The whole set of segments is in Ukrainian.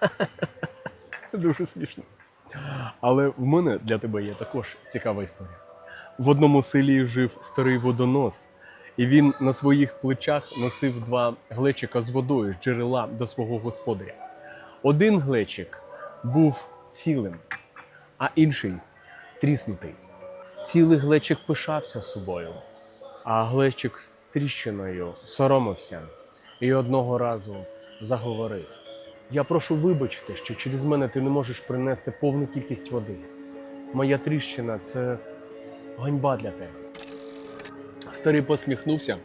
Дуже смішно. Але в мене для тебе є також цікава історія. В одному селі жив старий водонос, і він на своїх плечах носив два глечика з водою з джерела до свого господаря. Один глечик був цілим, а інший тріснутий. Цілий глечик пишався собою, а глечик з тріщиною соромився і одного разу заговорив. Я прошу вибачити, що через мене ти не можеш принести повну кількість води. Моя тріщина це ганьба для тебе. Старий посміхнувся.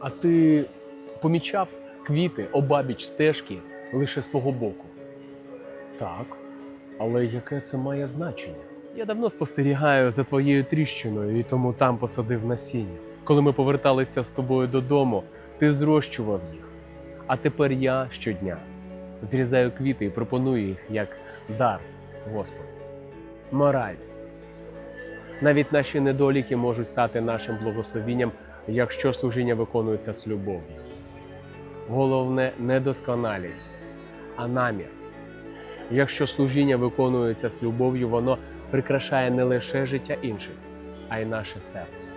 А ти помічав квіти обабіч стежки лише з твого боку? Так. Але яке це має значення? Я давно спостерігаю за твоєю тріщиною і тому там посадив насіння. Коли ми поверталися з тобою додому, ти зрощував їх. А тепер я щодня зрізаю квіти і пропоную їх як дар Господу. Мораль. Навіть наші недоліки можуть стати нашим благословінням, якщо служіння виконується з любов'ю. Головне не досконалість, а намір. Якщо служіння виконується з любов'ю, воно прикрашає не лише життя інших, а й наше серце.